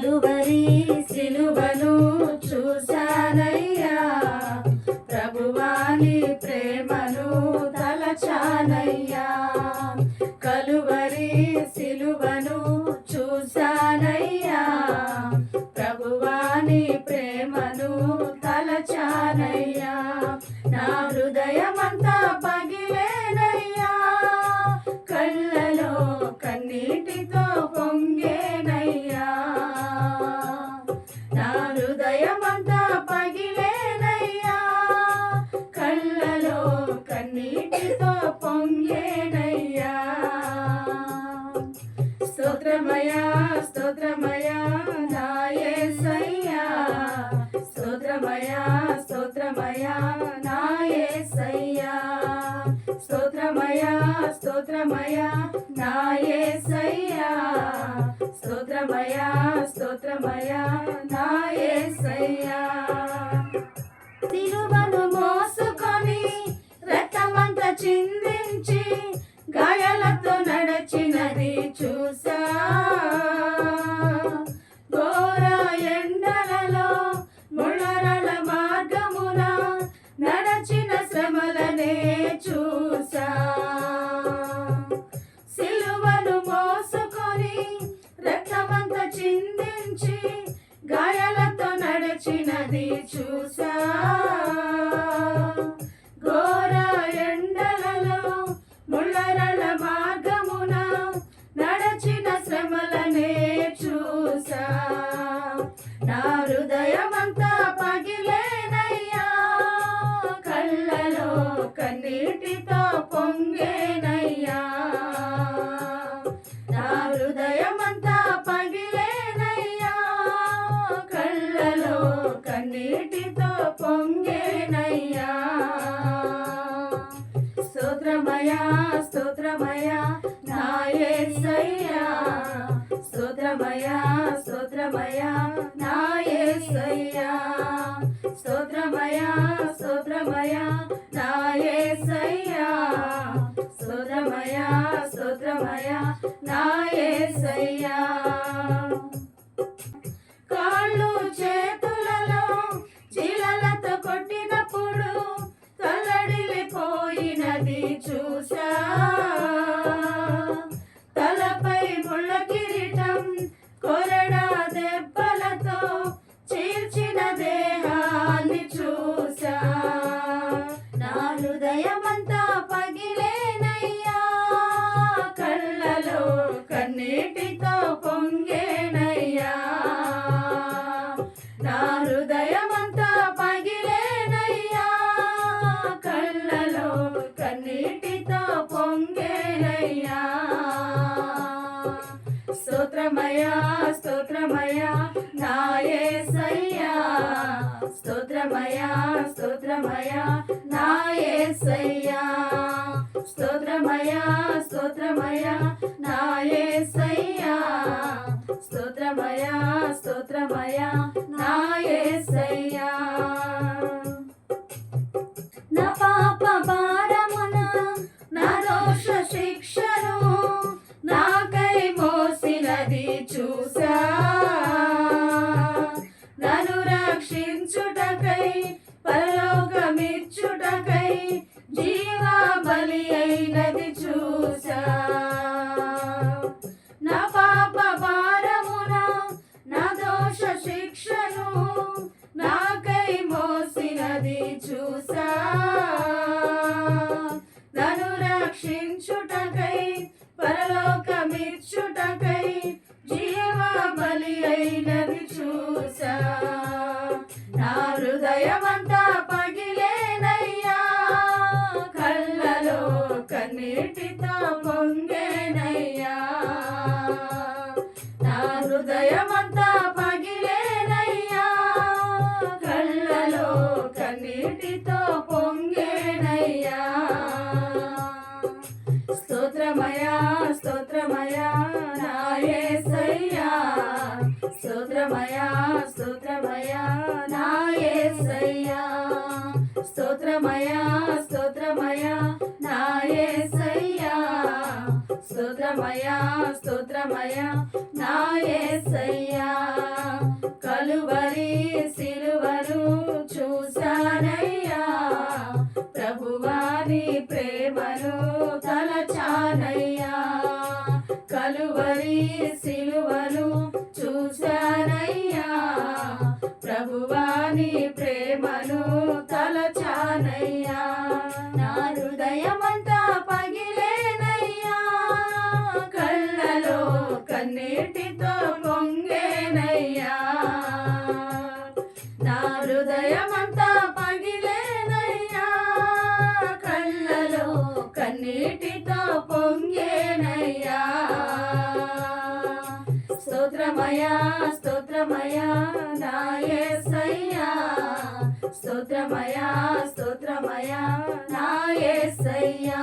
కలువరి సిలువను చూశానయ్యా. ప్రభువాని ప్రేమను తలచానయ్యా. కలువరి సిలువను చూశానయ్యా. ప్రభువాని ప్రేమను తలచానయ్యా. నా హృదయమంతా పగి స్తోత్రమయా నా స్తోత్రమయా స్తోత్రమయా నా స్తోత్రమయా స్తోత్రమయా నా స్తోత్రమయా స్తోత్రమయా నా యేసయ్యా మోసుకొని రక్తమంత చింది చిందించి గాయాలతో నడిచినది చూసా. ఘోర ఎండలలో ముళ్ళరల మార్గమున నడచిన శ్రమలనే చూసా. నా హృదయమంతా పగిలేనయ్యా. కళ్ళలో కన్నీటితో పొంగే కన్నీటితో పొంగేనయ్యా. స్తోత్రమయా స్తోత్రమయా నాయసయ్యా స్తోత్రమయా స్తోత్రమయా నాయసయ్యా స్తోత్రమయా స్తోత్రమయా నాయసయ్యా స్తోత్రమయా స్తోత్రమయా నాయసయ్యా కన్నీటితో పొంగేనయ్యా. నా హృదయమంతా పగిలేనయ్యా. కళ్ళలో కన్నీటితో పొంగేనయ్యా. స్తోత్రమయా స్తోత్రమయా నాయే సయ్యా స్తోత్రమయా స్తోత్రమయా నాయే సయ్యా స్తోత్రమయా స్తోత్రమయా నాయే సయ్యా స్తోత్రమయా స్తోత్రమయా నాయే బలి అయినది చూసా. నా పాప భారమున నా దోష శిక్షను నాకై మోసినది చూసా. నన్ను రక్షించుటకై పరలోకమిచ్చుటకై జీవ బలి అయినది చూసా. నా హృదయమంతా పగిలేనయ్యా. కళ్ళలో కన్నీటితో పొంగేనయ్యా. స్తోత్రమయా స్తోత్రమయా నా యేసయ్యా స్తోత్రమయా స్తోత్రమయా నా యేసయ్యా స్తోత్రమయా స్తోత్రమయా స్తోత్రమయా స్తోత్రమయా నా యేసయ్యా కలువరి సిలువరు చూశానయ్యా. ప్రభువారి ప్రేమను తలచానయ్యా. కలువరి సిలువను చూశానయ్యా. ప్రభువాని ప్రేమను తలచానయ్యా. నా హృదయమంతా హృదయమంతా పగిలేనయ్యా. కళ్ళలో కన్నీటితో పొంగేనయ్యా. స్తోత్రమయా స్తోత్రమయా నాయే సయ్యా స్తోత్రమయా స్తోత్రమయా నాయే సయ్యా